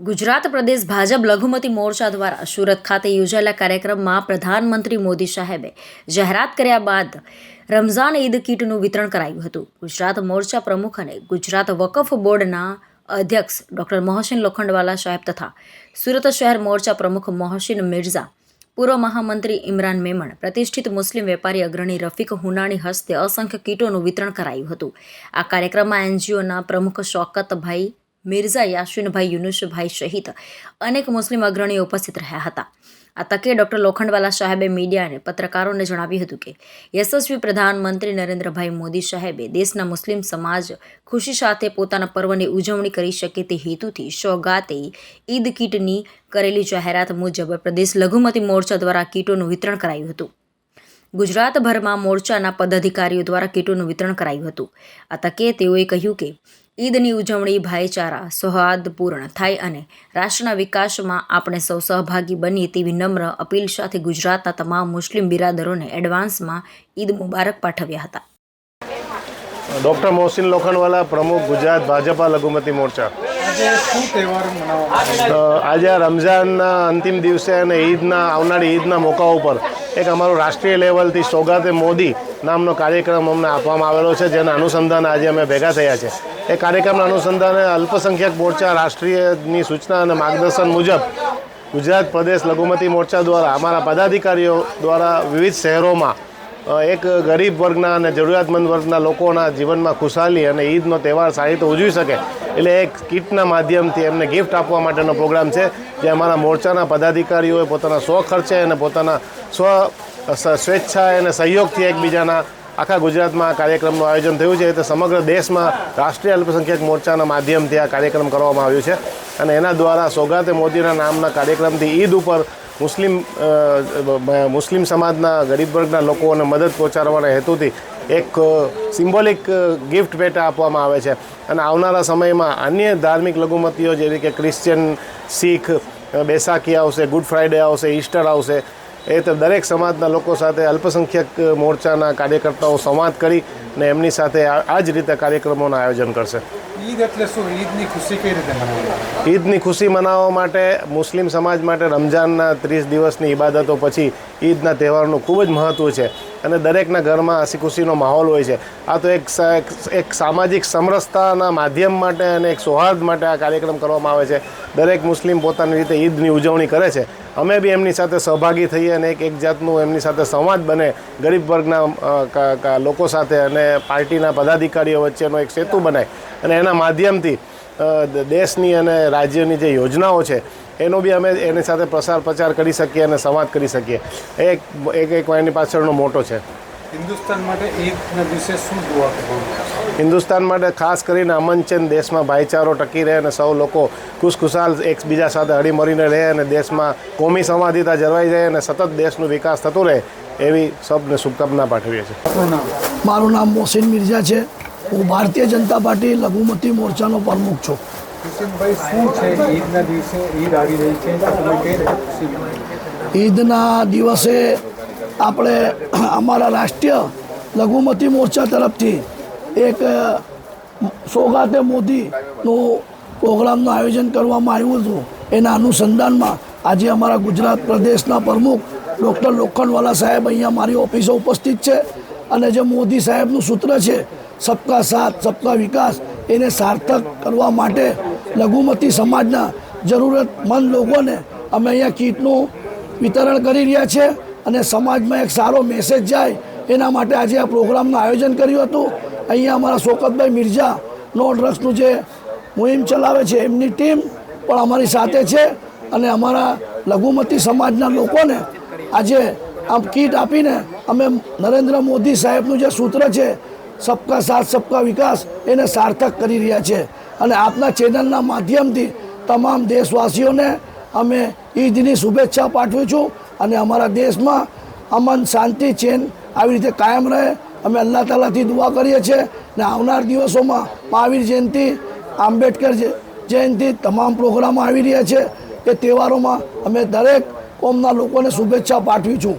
ગુજરાત પ્રદેશ ભાજપ લઘુમતી મોરચા દ્વારા સુરત ખાતે યોજાયેલા કાર્યક્રમમાં પ્રધાનમંત્રી મોદી સાહેબે જાહેરાત કર્યા બાદ રમઝાન ઈદ કીટનું વિતરણ કરાયું હતું. ગુજરાત મોરચા પ્રમુખ અને ગુજરાત વકફ બોર્ડના અધ્યક્ષ ડૉક્ટર મોહસિન લોખંડવાલા સાહેબ તથા સુરત શહેર મોરચા પ્રમુખ મોહસિન મિર્ઝા, પૂર્વ મહામંત્રી ઇમરાન મેમણ, પ્રતિષ્ઠિત મુસ્લિમ વેપારી અગ્રણી રફીક હુનાણી હસ્તે અસંખ્ય કીટોનું વિતરણ કરાયું હતું. આ કાર્યક્રમમાં એનજીઓના પ્રમુખ શોકતભાઈ મિર્ઝા યાસીનભાઈ યુનુસભાઈ સહિત અનેક મુસ્લિમ અગ્રણીઓ ઉપસ્થિત રહ્યા હતા. આ તકે ડૉક્ટર લોખંડવાલા સાહેબે મીડિયા અને પત્રકારોને જણાવ્યું હતું કે, યશસ્વી પ્રધાનમંત્રી નરેન્દ્રભાઈ મોદી સાહેબે દેશના મુસ્લિમ સમાજ ખુશી સાથે પોતાના પર્વની ઉજવણી કરી શકે તે હેતુથી સોગાતે ઈદ કીટની કરેલી જાહેરાત મુજબ પ્રદેશ લઘુમતી મોરચા દ્વારા કીટોનું વિતરણ કરાયું હતું. ગુજરાતભરમાં મોરચાના પદાધિકારીઓ દ્વારા કીટોનું વિતરણ કરાયું હતું. આ તકે તેઓએ કહ્યું કે ઈદની ઉજવણી ભાઈચારા સૌહાર્દપૂર્ણ થાય અને રાષ્ટ્રના વિકાસમાં આપણે સૌ સહભાગી બનીએ તેવી નમ્ર અપીલ સાથે ગુજરાતના તમામ મુસ્લિમ બિરાદરોને એડવાન્સમાં ઈદ મુબારક પાઠવ્યા હતા. ડૉક્ટર મોહસિન લોખંડવાલા પ્રમુખ ગુજરાત ભાજપા લઘુમતી મોરચા. આજે આ રમઝાનના અંતિમ દિવસે અને ઈદના આવનારી ઈદના મોકા ઉપર એક અમારો રાષ્ટ્રીય લેવલથી સોગાતે મોદી નામનો કાર્યક્રમ અમને આપવામાં આવેલો છે, જેના અનુસંધાન આજે અમે ભેગા થયા છે. એ કાર્યક્રમના અનુસંધાને અલ્પસંખ્યક મોરચા રાષ્ટ્રીયની સૂચના અને માર્ગદર્શન મુજબ ગુજરાત પ્રદેશ લઘુમતી મોરચા દ્વારા, અમારા પદાધિકારીઓ દ્વારા વિવિધ શહેરોમાં એક ગરીબ વર્ગના અને જરૂરિયાતમંદ વર્ગના લોકોના જીવનમાં ખુશાલી અને ઈદનો તહેવાર સારી રીતે ઉજવી શકે એટલે એક કીટના માધ્યમથી એમને ગિફ્ટ આપવા માટેનો પ્રોગ્રામ છે, જે અમારા મોરચાના પદાધિકારીઓએ પોતાના સ્વ ખર્ચે અને પોતાના સ્વ, સ- સ્વેચ્છાએ અને સહયોગથી એકબીજાના આખા ગુજરાતમાં આ કાર્યક્રમનું આયોજન થયું છે. તો સમગ્ર દેશમાં રાષ્ટ્રીય અલ્પસંખ્યક મોરચાના માધ્યમથી આ કાર્યક્રમ કરવામાં આવ્યું છે અને એના દ્વારા સોગાતે મોદીના નામના કાર્યક્રમથી ઈદ ઉપર મુસ્લિમ મુસ્લિમ સમાજના ગરીબ વર્ગના લોકોને મદદ પહોંચાડવાના હેતુથી એક સિમ્બોલિક ગિફ્ટ ભેટ આપવામાં આવે છે. અને આવનારા સમયમાં અન્ય ધાર્મિક લઘુમતીઓ જેવી કે ક્રિશ્ચિયન, શીખ બેસાખી આવશે, ગુડ ફ્રાઇડે આવશે, ઈસ્ટર આવશે, એ તો દરેક સમાજના લોકો સાથે અલ્પસંખ્યક મોરચાના કાર્યકર્તાઓ સંવાદ કરી ને એમની સાથે આ જ રીતે કાર્યક્રમોનું આયોજન કરશે. ઈદ એટલે શું? ઈદની ખુશી કઈ રીતે મનાવવામાં ઈદની ખુશી મનાવવા માટે મુસ્લિમ સમાજ માટે રમઝાનના ત્રીસ દિવસની ઇબાદતો પછી ઈદના તહેવારનું ખૂબ જ મહત્ત્વ છે. અને દરેકના ઘરમાં હસી ખુશીનો માહોલ હોય છે. આ તો એક- એક સામાજિક સમરસતાના માધ્યમ માટે અને એક સૌહાર્દ માટે આ કાર્યક્રમ કરવામાં આવે છે. દરેક મુસ્લિમ પોતાની રીતે ઈદની ઉજવણી કરે છે. અમે બી એમની સાથે સહભાગી થઈએ અને એક એક જાતનું એમની સાથે સંવાદ બને. ગરીબ વર્ગના લોકો સાથે અને પાર્ટીના પદાધિકારીઓ વચ્ચેનો એક સેતુ બનાય. અને એના માધ્યમથી દેશની અને રાજ્યની જે યોજનાઓ છે, એનો બી અમે એની સાથે પ્રસાર પ્રચાર કરી શકીએ અને સંવાદ કરી શકીએ. એક એક એક એની પાછળનો મોટો છે. હિન્દુસ્તાન માટે ઈદના દિવસે શું દુઆ કરવાનું? હિન્દુસ્તાન માટે ખાસ કરીને અમન દેશમાં ભાઈચારો ટકી રહે અને સૌ લોકો ખુશખુશાલ એકબીજા સાથે હળીમળીને રહે અને દેશમાં કોમી સંવાદિતા જળવાઈ જાય અને સતત દેશનો વિકાસ થતો રહે એવી સૌને શુભકામના પાઠવીએ છીએ. મારું નામ મોહસિન મિર્ઝા છે. હું ભારતીય જનતા પાર્ટી લઘુમતી મોરચાનો પ્રમુખ છું. કિશનભાઈ શું છે દિવસે? ઈદ આવી રહી ઈદના દિવસે આપણે અમારા રાષ્ટ્રીય લઘુમતી મોરચા તરફથી એક સોગાતે મોદીનું પ્રોગ્રામનું આયોજન કરવામાં આવ્યું હતું. એના અનુસંધાનમાં આજે અમારા ગુજરાત પ્રદેશના પ્રમુખ ડૉક્ટર લોખંડવાલા સાહેબ અહીંયા મારી ઓફિસે ઉપસ્થિત છે અને જે મોદી સાહેબનું સૂત્ર છે, સબકા સાથ, સબકા વિકાસ એને સાર્થક કરવા માટે લઘુમતી સમાજના જરૂરતમંદ લોકોને અમે અહીંયા કીટનું વિતરણ કરી રહ્યા છે. અને સમાજમાં એક સારો મેસેજ જાય, એના માટે આજે આ પ્રોગ્રામનું આયોજન કર્યું હતું. અહીંયા અમારા શોકતભાઈ મિર્ઝા, નો ડ્રગ્સનું જે મુહિમ ચલાવે છે, એમની ટીમ પણ અમારી સાથે છે. અને અમારા લઘુમતી સમાજના લોકોને આજે આમ કીટ આપીને અમે નરેન્દ્ર મોદી સાહેબનું જે સૂત્ર છે, સબકા સાથ, સબકા વિકાસ એને સાર્થક કરી રહ્યા છે. અને આપના ચેનલના માધ્યમથી તમામ દેશવાસીઓને અમે ઈદની શુભેચ્છા પાઠવું છું. અને અમારા દેશમાં અમન શાંતિ ચેન આવી રીતે કાયમ રહે. અમે અલ્લાહ તાલાથી દુઆ કરીએ છીએ ને આવનાર દિવસોમાં મહાવીર જયંતિ, આંબેડકર જયંતિ તમામ પ્રોગ્રામો આવી રહ્યા છે. એ તહેવારોમાં અમે દરેક કોમના લોકોને શુભેચ્છા પાઠવી છું.